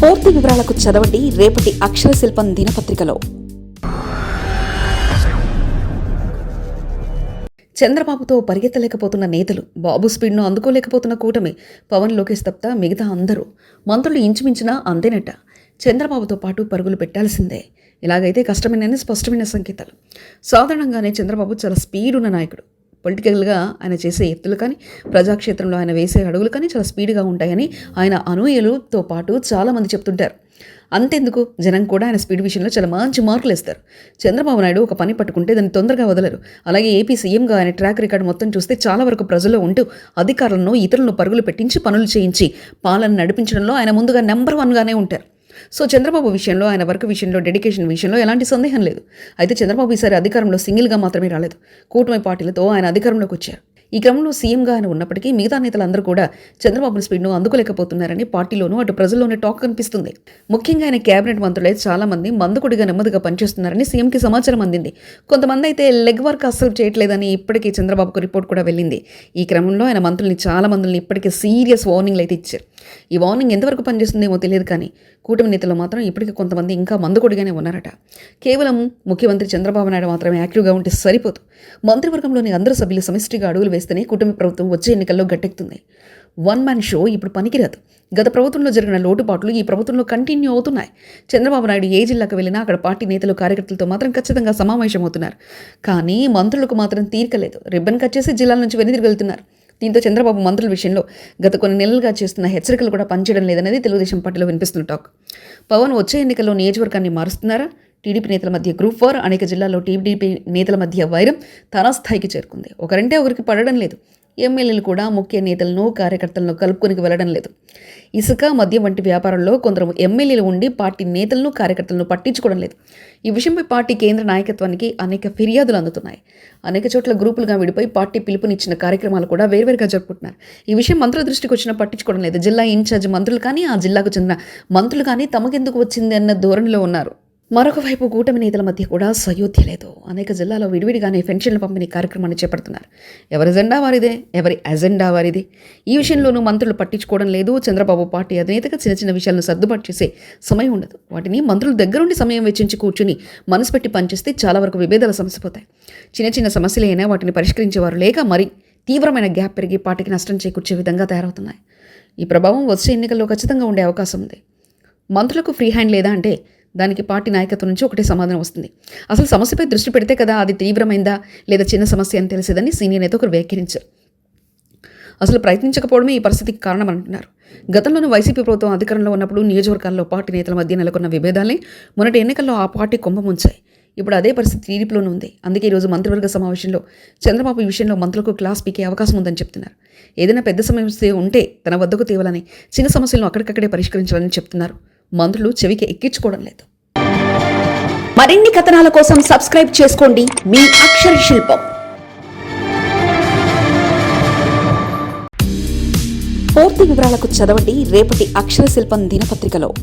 పూర్తి వివరాలకు చదవండి రేపటి అక్షర శిల్పం దినపత్రికలో. చంద్రబాబుతో పరిగెత్తలేకపోతున్న నేతలు బాబు స్పీడ్ను అందుకోలేకపోతున్న కూటమి పవన్ లోకేష్ తప్ప మిగతా అందరూ మంత్రులు ఇంచుమించినా అందేనట చంద్రబాబుతో పాటు పరుగులు పెట్టాల్సిందే. ఇలాగైతే కష్టమేనని స్పష్టమైన సంకేతాలు. సాధారణంగానే చంద్రబాబు చాలా స్పీడ్ ఉన్న నాయకుడు. పొలిటికల్గా ఆయన చేసే ఎత్తులు కానీ ప్రజాక్షేత్రంలో ఆయన వేసే అడుగులు కానీ చాలా స్పీడ్గా ఉంటాయని ఆయన అనుయాయులతో పాటు చాలామంది చెప్తుంటారు. అంతెందుకు? జనం కూడా ఆయన స్పీడ్ విషయంలో చాలా మంచి మార్కులు ఇస్తారు చంద్రబాబు నాయుడు ఒక పని పట్టుకుంటే దాన్ని తొందరగా వదలరు. అలాగే ఏపీ సీఎంగా ఆయన ట్రాక్ రికార్డ్ మొత్తం చూస్తే చాలా వరకు ప్రజల్లో ఉంటూ అధికారులను ఇతరులను పరుగులు పెట్టించి పనులు చేయించి పాలన నడిపించడంలో ఆయన ముందుగా నెంబర్ వన్గానే ఉంటారు. సో చంద్రబాబు విషయంలో ఆయన వర్క్ విషయంలో డెడికేషన్ విషయంలో ఎలాంటి సందేహం లేదు. అయితే చంద్రబాబు ఈసారి అధికారంలో సింగిల్గా మాత్రమే రాలేదు. కూటమి పార్టీలతో ఆయన అధికారంలోకి వచ్చారు. ఈ క్రమంలో సీఎంగా ఆయన ఉన్నప్పటికీ మిగతా నేతలందరూ కూడా చంద్రబాబు స్పీడ్ను అందుకోలేకపోతున్నారని పార్టీలోనూ అటు ప్రజల్లోనే టాక్ కనిపిస్తుంది ముఖ్యంగా ఆయన కేబినెట్ మంత్రులే చాలా మంది మందుకుడిగా నెమ్మదిగా పనిచేస్తున్నారని సీఎంకి సమాచారం అందింది. కొంతమంది అయితే లెగ్ వర్క్ అస్సలు చేయట్లేదని ఇప్పటికీ చంద్రబాబుకు రిపోర్ట్ కూడా వెళ్ళింది. ఈ క్రమంలో ఆయన మంత్రుల్ని చాలా మందిని ఇప్పటికే సీరియస్ వార్నింగ్లు అయితే ఇచ్చారు. ఈ వార్నింగ్ ఎంతవరకు పనిచేస్తుందేమో తెలియదు కానీ కూటమి నేతలు మాత్రం ఇప్పటికీ కొంతమంది ఇంకా మందుకొడిగానే ఉన్నారట. కేవలం ముఖ్యమంత్రి చంద్రబాబు నాయుడు మాత్రమే యాక్టివ్గా ఉంటే సరిపోదు. మంత్రివర్గంలోని అందరు సభ్యులు సమిష్టిగా అడుగులు వేస్తేనే కూటమి ప్రభుత్వం వచ్చే ఎన్నికల్లో గట్టెక్కుతుంది. వన్ మ్యాన్ షో ఇప్పుడు పనికిరాదు. గత ప్రభుత్వంలో జరిగిన లోటుపాట్లు ఈ ప్రభుత్వంలో కంటిన్యూ అవుతున్నాయి. చంద్రబాబు నాయుడు ఏ జిల్లాకు వెళ్ళినా అక్కడ పార్టీ నేతలు కార్యకర్తలతో మాత్రం ఖచ్చితంగా సమావేశమవుతున్నారు. కానీ మంత్రులకు మాత్రం తీరికలేదు రిబ్బన్ కట్ చేసి జిల్లాల నుంచి వెనుదిరిగి వెళ్తున్నారు. దీంతో చంద్రబాబు మంత్రుల విషయంలో గత కొన్ని నెలలుగా చేస్తున్న హెచ్చరికలు కూడా పనిచేయడం లేదనేది తెలుగుదేశం పార్టీలో వినిపిస్తున్న టాక్. పవన్ వచ్చే ఎన్నికల్లో నియోజకవర్గాన్ని మారుస్తున్నారా? టీడీపీ నేతల మధ్య గ్రూప్ వార్ అనేక జిల్లాల్లో టీడీపీ నేతల మధ్య వైరం తారాస్థాయికి చేరుకుంది. ఒకరంటే ఒకరికి పడడం లేదు. ఎమ్మెల్యేలు కూడా ముఖ్య నేతలను కార్యకర్తలను కలుపుకొని వెళ్ళడం లేదు. ఇసుక మద్యం వంటి వ్యాపారంలో కొందరు ఎమ్మెల్యేలు ఉండి పార్టీ నేతలను కార్యకర్తలను పట్టించుకోవడం లేదు. ఈ విషయంపై పార్టీ కేంద్ర నాయకత్వానికి అనేక ఫిర్యాదులు అందుతున్నాయి. అనేక చోట్ల గ్రూపులుగా విడిపోయి పార్టీ పిలుపునిచ్చిన కార్యక్రమాలు కూడా వేర్వేరుగా జరుపుకుంటున్నారు. ఈ విషయం మంత్రుల దృష్టికి వచ్చినా పట్టించుకోవడం లేదు. జిల్లా ఇన్ఛార్జ్ మంత్రులు కానీ ఆ జిల్లాకు చెందిన మంత్రులు కానీ తమకెందుకు వచ్చింది అన్న ధోరణిలో ఉన్నారు. మరొక వైపు కూటమి నేతల మధ్య కూడా సయోధ్య లేదు. అనేక జిల్లాలో విడివిడిగానే పెన్షన్ల పంపిణీ కార్యక్రమాన్ని చేపడుతున్నారు. ఎవరి ఎజెండా వారిదే ఎవరి అజెండా వారిది? ఈ విషయంలోనూ మంత్రులు పట్టించుకోవడం లేదు. చంద్రబాబు పార్టీ అధినేతగా చిన్న చిన్న విషయాలను సర్దుబాటు చేసే సమయం ఉండదు. వాటిని మంత్రులు దగ్గరుండి సమయం వెచ్చించి కూర్చుని మనసు పెట్టి పనిచేస్తే చాలా వరకు విభేదాలు సమసిపోతాయి. చిన్న చిన్న సమస్యలైనా వాటిని పరిష్కరించేవారు లేక మరి తీవ్రమైన గ్యాప్ పెరిగి పార్టీకి నష్టం చేకూర్చే విధంగా తయారవుతున్నాయి. ఈ ప్రభావం వచ్చే ఎన్నికల్లో ఖచ్చితంగా ఉండే అవకాశం ఉంది. మంత్రులకు ఫ్రీ హ్యాండ్ లేదా అంటే దానికి పార్టీ నాయకత్వం నుంచి ఒకటే సమాధానం వస్తుంది. అసలు సమస్యపై దృష్టి పెడితే కదా అది తీవ్రమైందా లేదా చిన్న సమస్య అని తెలిసేదని సీనియర్ నేత ఒకరు వ్యాఖ్యానించారు. అసలు ప్రయత్నించకపోవడమే ఈ పరిస్థితికి కారణం అంటున్నారు. గతంలోనూ వైసీపీ ప్రభుత్వం అధికారంలో ఉన్నప్పుడు నియోజకవర్గాల్లో పార్టీ నేతల మధ్య నెలకొన్న విభేదాలే మొన్నటి ఎన్నికల్లో ఆ పార్టీ కుంభముంచాయి ఇప్పుడు అదే పరిస్థితి టీడీపీలోనూ ఉంది. అందుకే ఈరోజు మంత్రివర్గ సమావేశంలో చంద్రబాబు ఈ విషయంలో మంత్రులకు క్లాస్ పీకే అవకాశం ఉందని చెప్తున్నారు. ఏదైనా పెద్ద సమస్య ఉంటే తన వద్దకు తేవాలని చిన్న సమస్యలను అక్కడికక్కడే పరిష్కరించాలని చెప్తున్నారు. మంత్రులు చెవికి ఎక్కించుకోవడం లేదు. మరిన్ని కథనాల కోసం సబ్స్క్రైబ్ చేసుకోండి మీ అక్షర శిల్పం. పూర్తి వివరాలకు చదవండి రేపటి అక్షర శిల్పం దినపత్రికలో.